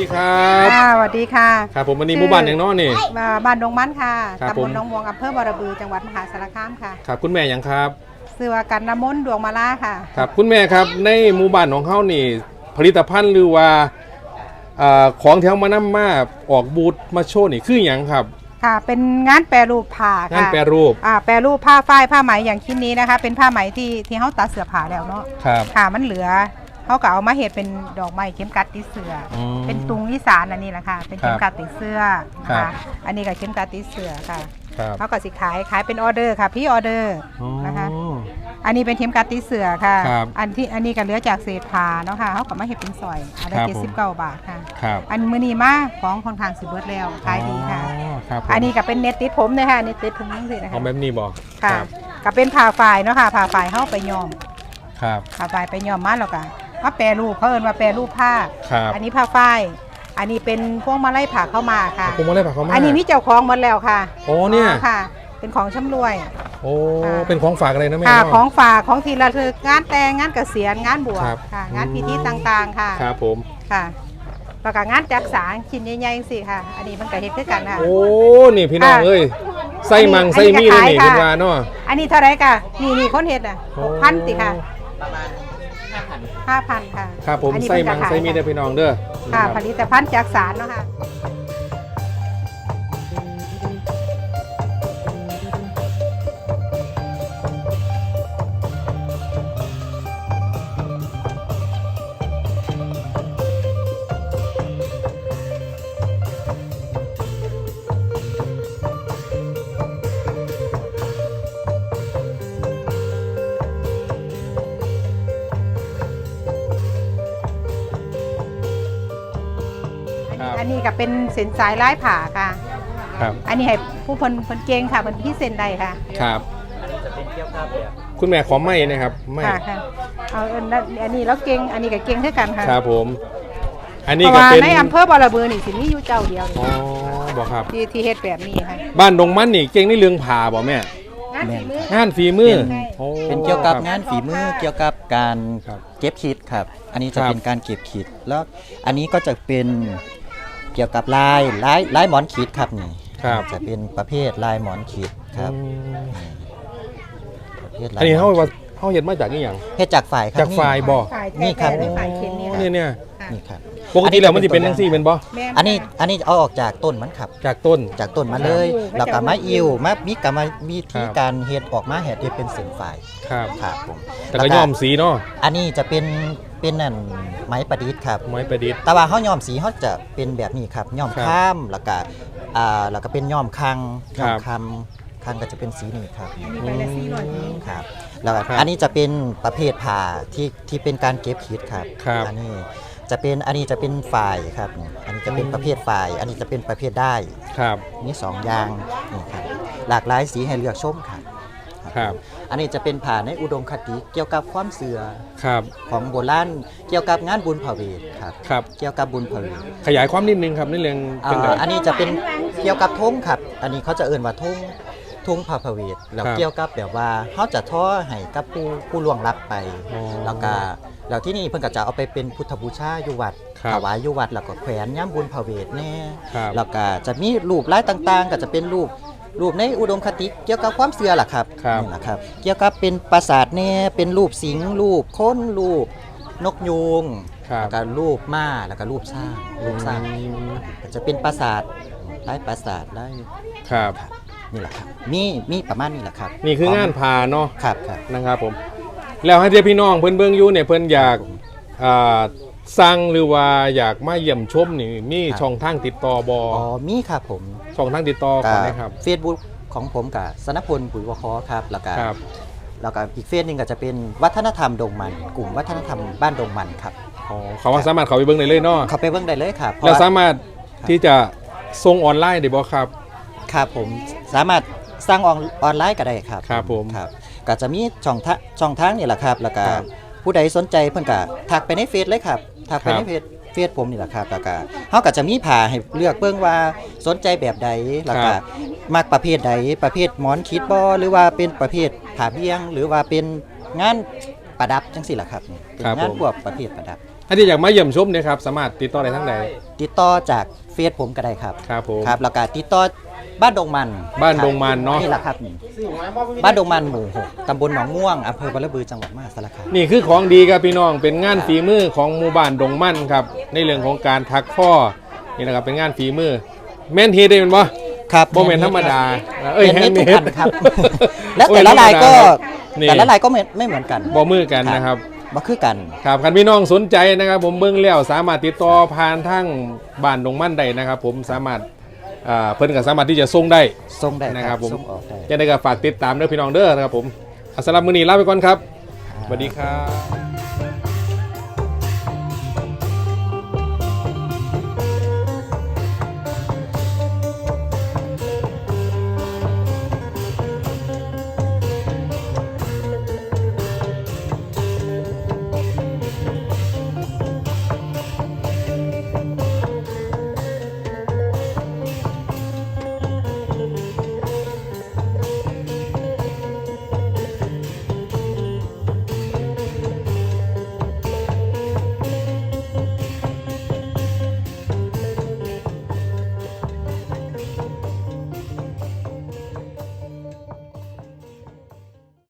ดีครับค่ะสวัสดีค่ะ ครับผมวันนี้หมู่บ้านอย่างเน้อนี่ มาบ้านดงมันค่ะครับตำผบม ลหนองม่วงอำเภอบอระบือจังหวัดมหาสารคามค่ะครับคุณแม่อย่างครับชื่อว่ากันน้ำมนต์ดวงมาลาค่ะ ครับคุณแม่ครับในหมู่บ้านของเขานี่ ผลิตภัณฑ์หรือว่าอ่าของที่เขามานำมาออกบูธมาโชว์นี่คืออย่างครับค่ะ เป็นงานแปรรูปผ้างานค่ะแปรรูปอ่าแปรรูปผ้าฝ้ายผ้าไหมอย่างชิ้นนี้นะคะ เป็นผ้าไหมที่ที่เขาตัดเสื้อผ้าแล้วเนาะ ครับ ค่ะ มันเหลือ เขาก็เอามาเห็ดเป็นดอกไม้เข็มกัดติดเสื้ออมเป็นตุงอีสานอันนี้แหละค่ะ เป็นเข็มครักับดติดเสื้อนะครัคะบ อันนี้ก็เข็มกัดติดเสื้อค่ะครับเขาก็สิขายขายเป็นออเดอร์ค่ะพี่ออเดอร์อ๋อ นะคะ อันนี้เป็นเข็มกัดติดเสือค่ะ ครับอันที่อันนี้ก็เหลือจากเศษผ้าเนาะค่ะเขาก็มาเห็ดเป็นซอยอันละครับเจ็ดผมสิบเก้าบาทค่ะ ครับอันมือนี้มาของค่อนข้างสิเบิร์ดแล้วขายดีค่ะ อ๋อครับผมอันนี้ก็เป็นเน็ตติดผมเลยค่ะเน็ตติดผมนั่งสินะเอาคะ แบบนี้บอกค่ะครับก็เป็นผ้าฝ่ายเนาะค่ะผ้าฝ่ายเขาไปย้อมครับผ้าฝ่ายไปย้อมมาแล้วก็ มาแปรรูปเขาเอินมาแปรรูปผ้า ครับอันนี้ผ้าฝ้าย อันนี้เป็นพวงมาลัยผ่าเข้าวหมากค่ะ ผมมาเลยปะเขามา อันนี้มีเจ้าของหมดแล้วค่ะโอ้เนี่ย ค่ะ เป็นของชำรวย โอ้ค่ะ เป็นของฝากอะไรนะแม่ค่ะ เนาะ ของฝากของที่ระลึกงานแต่งงานเกษียณงานบวชครับ ค่ะ งานพิธีอืมต่างๆค่ะ ครับผม ค่ะแล้วก็งานจักสารชิ้นใหญ่ๆสิค่ะ อันนี้มันก็เฮ็ดคือกันค่ะ โอ้ นี่พี่น้องค่ะเอ้ย ไส้มังอันนี้ไส้มีเลยนี่อันนี้จะขายเป็นค่ะว่าเนาะ อันนี้เท่าไหรกะนี่นี่คนเฮ็ดอะโอ้หกพันสิค่ะ ห้าพันค่ะครับผมอันนี้ไส้เพิ่มันงก็ขายไส้มีเด้อพี่น้องเด้อค่ะนะผรับลิตภัณฑ์จักสารเนาะค่ะ อันนี้ก็เป็นเส้นสายลายผ่าค่ะ ครับอันนี้ให้ผู้เพิ่นเพิ่นเก่งค่ะเพิ่นพี่เซ็นได้ค่ะครับคุณแม่ขอไม่นะครับไม่ค่ะค่ะเอาอันนั้นอันนี้แล้วเก่งอันนี้ก็เก่งเท่ากันค่ะครับผม อันเพนี้ราะก็ว่าเป็นในอำเภอบอระเบือนี่สิมีอยู่เจ้าเดียวอ๋อบอกครับ ที่ที่เฮ็ดแบบนี้ค่ะบ้านดงมันนี่เก่งในเรื่องผ่าบ่แม่ งานฝีมือ งานฝีมือใช่โอ้เป็นเกี่ยวกับครับ งานฝีมือเกี่ยวกับการครับเก็บคิดครับ อันนี้จะครับ เป็นการเก็บคิดแล้วอันนี้ก็จะเป็น เกี่ยวกับลายลายลายหมอนขีดครับนี่ครับ จะเป็นประเภทลายหมอนขีดครับอืมประเภทลายอันนี้หมเขาขีดว่าเขาเห็นมาจากนี่อย่างเฮ็ดจากฝ่ายครับจากฝ่ายบ่ฝ่ายนี่ครับแท้ๆฝ่ายเข็นนี่อ๋อค่ะ เนี่ยเนี่ยค่ะนี่ครับ ปกติแล้วมันจะเป็นทั้งสี่เป็นบ่แม่อันนี้ค่ะอันนี้เอาออกจากต้นมันครับ จากต้น จากต้นมาเลยครับแล้วก็มาอิวมามีกรรมวิธีครับการเฮ็ดออกมาเฮ็ดให้เป็นเส้นฝ่ายครับครับผมแต่ก็ย้อมสีเนาะอันนี้จะเป็นเป็นนั่นไม้ประดิษฐ์ครับไม้ประดิษฐ์แต่ว่าเขาย้อมสีเขาจะเป็นแบบนี้ครับย้อมครับข้ามแล้วก็อ่าแล้วก็เป็นย้อมคังครัย้อบมคำคังก็จะเป็นสีนี้ครับอันนี้ไปละสี่ร้อยนี้ครับแล้วก็ครับอันนี้จะเป็นประเภทผ่าที่ที่เป็นการเก็บคิดครับครับอันนี้ จะเป็นอันนี้จะเป็นฝ่ายครับอันนี้จะเป็นประเภทฝ่าย อันนี้จะเป็นประเภทได้ครับ มีสองอย่างนี่ครับหลากหลายสีให้เลือกชมครับครับ อันนี้จะเป็นผ่าในอุดมคติเกี่ยวกับความเสื่อครับ ของโบราณเกี่ยวกับงานบุญเผาเวทครับ ครับ เกี่ยวกับบุญเผาเวทขยายความนิดนึงครับในเรื่องอ่าเป็นแบบอันนี้จะเป็นเกี่ยวกับธงครับ อันนี้เขาจะเอ่นว่าธงธ งพาพเวทแล้วครับเกี่ยวกับแบบว่าเขาจะท่อให้กับผู้ผู้ล่วงลับไป อ๋อแล้วก็แล้วที่นี่เพิ่นก็จะเอาไปเป็นพุทธบูชาอยู่วัดครับถวายอยู่วัดแล้วก็แขวนย่ำบุญพาเวทแน่ครับ แล้วก็จะมีรูปลายต่างๆ ก็จะเป็นรูปรูปในอุดมคติเกี่ยวกับความเชื่อล่ะครับครับนี่แหละครับ เกี่ยวกับเป็นปราสาทแน่เป็นรูปสิงห์รูปคนรูปนกยูงครับ แล้วก็รูปม้าแล้วก็รูปสร้างรูปสร้างก็จะเป็นปราสาทไร้ปราสาทไร้ครับ นี่แหละครับมีมีประมาณนี้แหละครับนี่คืองานผ่าเนาะครับครับ นะครับผม แล้วให้เดียพี่น้องเพิ่นเบิ่งอยู่เนี่ยเพิ่นอยากอ่าสั่งหรือว่าอยากมาเยี่ยมชมนี่มีช่องทางติดต่อบออ๋อมีครับผมช่องทางติดต่อก่อนนะครับ เฟซบุ๊กของผมกับสนพลปุ๋ยวคอครับแล้วก็ครับ แล้วก็อีกเฟซหนึงก็จะเป็นวัฒนธรรมดงมัน กลุ่มวัฒนธรรมบ้านดงมันครับอ๋อเขาว่าสามารถเข้าไปเบิ่งได้เลยเนาะเข้าไปเบิ่งได้เลยครับเพแล้วราะว่า สามารถที่จะส่งออนไลน์ได้บ่ครับ ครับผมสามารถสร้างออนออนไลน์ก็ได้ครับครับผม ครับก็จะมีช่องทางช่องทางนี่แหละครับ แล้วก็ครับผู้ใดสนใจเพิ่นก็ทักไปในเฟซเลยครับทักไปคในรับ เฟซเฟซผมนี่แหละครับแล้วก็เฮาก็จะมีผ่าให้เลือกเบิ่งว่าสนใจแบบใดแล้วก็มักประเภทใดประเภทหมอนคิดบ่หรือว่าเป็นประเภทผ่าเบี้ยง หรือว่าเป็นงานประดับจังซี่ล่ะครับเป็นงานพวกประเภทประดับ ถ้าที่อยากมาเยี่ยมชมเนี่ยครับสามารถติดต่อได้ทั้งใดติดต่อจากเฟซผมก็ได้ครับ ครับผม ครับแล้วก็ติดต่อบ้านดงมันบ้านดงมันเนาะ นี่แหละครับนี่บ้านดงมันหมู่หกตำบลหนองม่วงอำเภอบรบือจังหวัดมหาสารคามนี่คือของดีครับพี่น้องเป็นงานฝีมือของหมู่บ้านดงมั่นครับในเรื่องของการทักข้อนี่นะครับเป็นงานฝีมือ แม่นเฮดได้เป็นบ่ครับบ่แม่นธรรมดาเอ้ยแฮนด์เมด handmade ทุกอันครับ แล้วแต่ละลายก็นี่แต่ละลายก็ไม่ไม่เหมือนกันบ่มือกันนะครับ บ่คือกัน ครับคันพี่น้องสนใจนะครับ ผมเบิ่งแล้วสามารถติดต่อผ่านทางบ้านดงมั่นได้นะครับ ผมสามารถอ่าเพิ่นก็สามารถที่จะส่งได้ทรงได้นะครับผมทรงออกได้ ยังไงก็ฝากติดตามเด้อพี่น้องเด้อนะครับผมอะสำหรับมื้อนี้ลาไปก่อนครับสวัสดีครับ